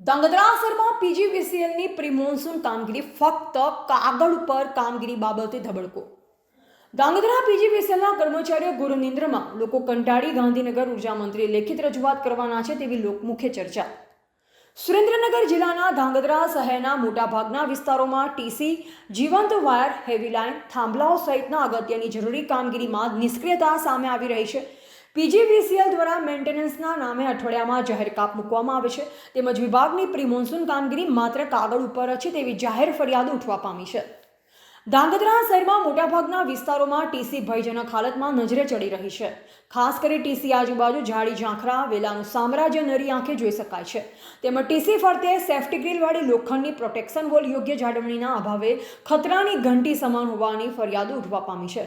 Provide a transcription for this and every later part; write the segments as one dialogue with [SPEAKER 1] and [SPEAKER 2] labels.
[SPEAKER 1] ધાંગધ્રાસરમાં પીજીવીસીએલની pre-monsoon કામગીરી ફક્ત કાગળ ઉપર કામગીરી બાબતે ધબડકો. ધાંગધ્રા પીજીવીસીએલના કર્મચારીઓ ગુરુનિંદ્રમાં લોકો કંટાળી ગાંધીનગર ઊર્જા મંત્રીએ લેખિત રજૂઆત કરવાના છે તેવી લોકમુખ્ય ચર્ચા. સુરેન્દ્રનગર જિલ્લાના ધાંગધ્રા શહેરના મોટાભાગના વિસ્તારોમાં ટીસી, જીવંત વાયર, હેવી લાઇન થાંભલાઓ સહિતના અગત્યની જરૂરી કામગીરીમાં નિષ્ક્રિયતા સામે આવી રહી છે. પીજીવીસીએલ દ્વારા મેન્ટેનન્સના નામે અઠવાડિયામાં જાહેર કાપ મૂકવામાં આવે છે. તેમજ વિભાગની પ્રી મોન્સૂન કામગીરી માત્ર કાગળ ઉપર છે તેવી જાહેર ફરિયાદ ઉઠવા પામી છે. ધાંગધ્રા શહેરમાં મોટાભાગના વિસ્તારોમાં ટીસી ભયજનક હાલતમાં નજરે ચડી રહી છે. ખાસ કરી ટીસી આજુબાજુ ઝાડી ઝાંખરા, વેલાનું સામ્રાજ્ય, નરી આંખે જોઈ શકાય છે. તેમજ ટીસી ફરતે સેફ્ટી ગ્રીલવાળી લોખંડની પ્રોટેક્શન વોલ યોગ્ય જાળવણીના અભાવે ખતરાની ઘંટી સમાન હોવાની ફરિયાદો ઉઠવા પામી છે.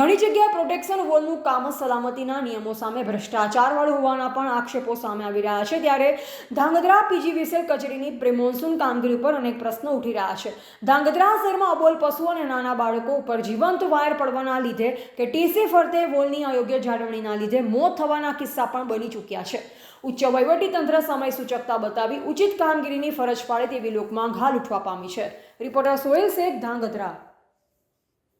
[SPEAKER 1] ઘણી જગ્યાએ પ્રોટેક્શન વોલનું કામ સલામતીના નિયમો સામે ભ્રષ્ટાચારવાળું હોવાના પણ આક્ષેપો સામે આવી રહ્યા છે. ત્યારે ધાંગધ્રા પીજીવીસીએલ કચેરીની પ્રિમોન્સૂન કામગીરી ઉપર અનેક પ્રશ્નો ઉઠી રહ્યા છે. ધાંગધ્રા શહેરમાં અબોલ પશુઓ અને નાના બાળકો ઉપર જીવંત વાયર પડવાના લીધે કે ટીસી ફરતે વોલની અયોગ્ય જાળવણીના લીધે મોત થવાના કિસ્સા પણ બની ચૂક્યા છે. ઉચ્ચ વહીવટી તંત્ર સમય સૂચકતા બતાવી ઉચિત કામગીરીની ફરજ પાડે તેવી લોકમાં ઘાલ ઉઠવા પામી છે. રિપોર્ટર સોહેલ શેખ, ધાંગધ્રા.